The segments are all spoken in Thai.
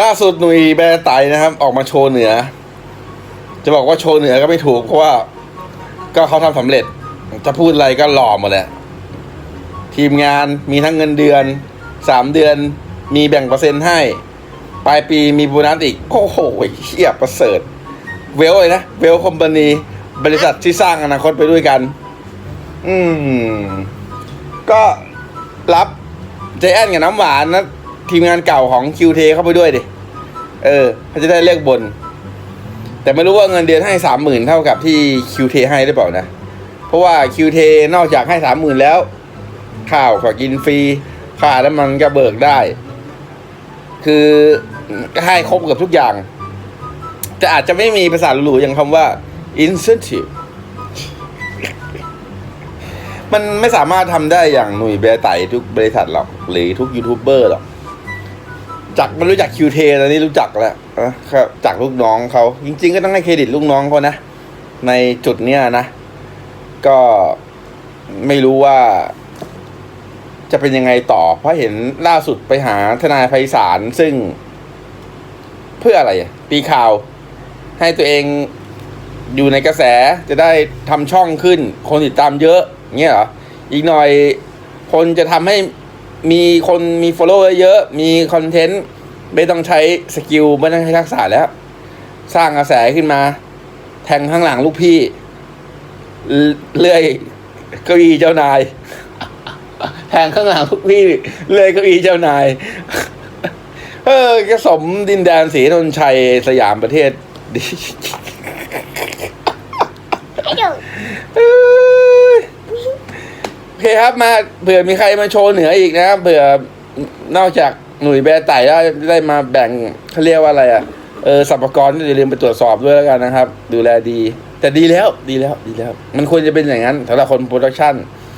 ล่าสุดหนุ่ยแบร์ไตนะครับ ออกมาโชว์เหนือ จะบอกว่าโชว์เหนือก็ไม่ถูกเพราะว่า ก็เขาทำสำเร็จ จะพูดอะไรก็หล่อหมดแหละทีมงานมีทั้งเงินเดือนสามเดือนมีแบ่งเปอร์เซ็นต์ให้ ปลายปีมีโบนัสอีก โอ้โหเชี่ยประเสริฐ เวลเลยนะ เวลคอมพานีบริษัทที่สร้างอนาคตไปด้วยกัน อืม ก็รับเจแอนกับน้ำหวานนะ ทีมงานเก่าของคิวเทเข้าไปด้วยดิ เออเขาจะได้เลิกบน แต่ไม่รู้ว่าเงินเดือนให้สามหมื่นเท่ากับที่คิวเทให้หรือเปล่านะ เพราะว่าคิวเทนอกจากให้สามหมื่นแล้ว ข้าวก็กินฟรีค่าน้ำมันก็เบิกได้ คือให้ครบกับทุกอย่าง แต่อาจจะไม่มีภาษาหรูๆอย่างคำว่า incentive มันไม่สามารถทำได้อย่างหนุ่ยเบร์ไตทุกบริษัทหรอก หรือทุกยูทูบเบอร์หรอก จากไม่รู้จักคิวเทตอนนี้รู้จักแล้วนะครับจากลูกน้องเขาจริง ๆ ก็ต้องให้เครดิตลูกน้องเขานะ ในจุดเนี้ยนะ ก็ไม่รู้ว่า จะเป็นยังไงต่อ เพราะเห็นล่าสุดไปหาทนายไพศาลซึ่ง เพื่ออะไรอะตีข่าว ให้ตัวเองอยู่ในกระแสจะได้ทำช่องขึ้น คนติดตามเยอะเงี้ยเหรออีกหน่อยคนจะทำให้ มีคนมี follow เยอะๆมีคอนเทนต์ไม่ต้องใช้สกิลไม่ต้องใช้ทักษะแล้ว สร้างกระแสขึ้นมา แทงข้างหลังลูกพี่ เลื่เลื่อยเก้าอี้เจ้านาย แทงข้างหลังลูกพี่ เลื่อยเก้าอี้เจ้านาย เออก็สมดินแดนศรีนนชัยสยามประเทศดีไอ้ เดี๋ยวเอ้ยโอเคครับมาเผื่อมีใครมาโชว์เหนืออีกนะครับเผื่อนอกจากหนุ่ยแบร์ไต่ได้ได้มาแบ่งเขาเรียกว่าอะไรอะเออสัมภากรก็อย่าลืมไปตรวจสอบด้วยแล้วกันนะครับ ดูแลดี แต่ดีแล้วดีแล้วดีแล้ว มันควรจะเป็นอย่างนั้นสำหรับคนโปรดักชัน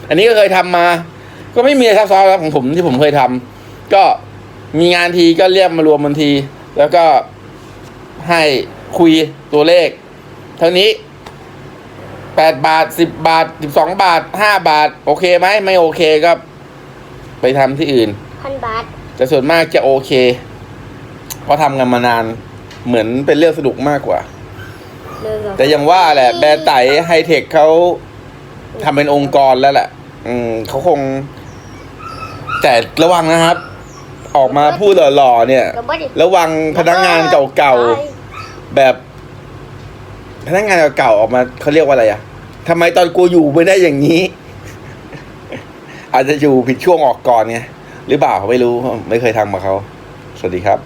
อันนี้ก็เคยทำมา ก็ไม่มีซับซ้อนครับของผมที่ผมเคยทำก็มีงานทีก็เรียกมารวมมันที แล้วก็ให้คุยตัวเลข เท่านี้ แปดบาทสิบบาทสิบสองบาทห้าบาท โอเคไหมไม่โอเคก็ ไปทำที่อื่นพันบาท แต่ส่วนมากจะโอเค เพราะทำกันมานานเหมือนเป็นเรื่องสนุกมากกว่าหนึ่งสองแต่ยังว่าแหละ แบรนด์ไต่ไฮเทคเขาทำเป็นองค์กรแล้วแหละ อืมเขาคง แต่ระวังนะครับ ออกมาพูดหล่อๆเนี่ยกระบอกดิระวังพนักงานเก่าๆแบบ พนักงานเก่าๆออกมาเขาเรียกว่าอะไรอะทำไมตอนกูอยู่ไม่ได้อย่างนี้ อาจจะอยู่ผิดช่วงออกก่อนไงหรือเปล่าไม่รู้ไม่เคยทำมาเขา สวัสดีครับ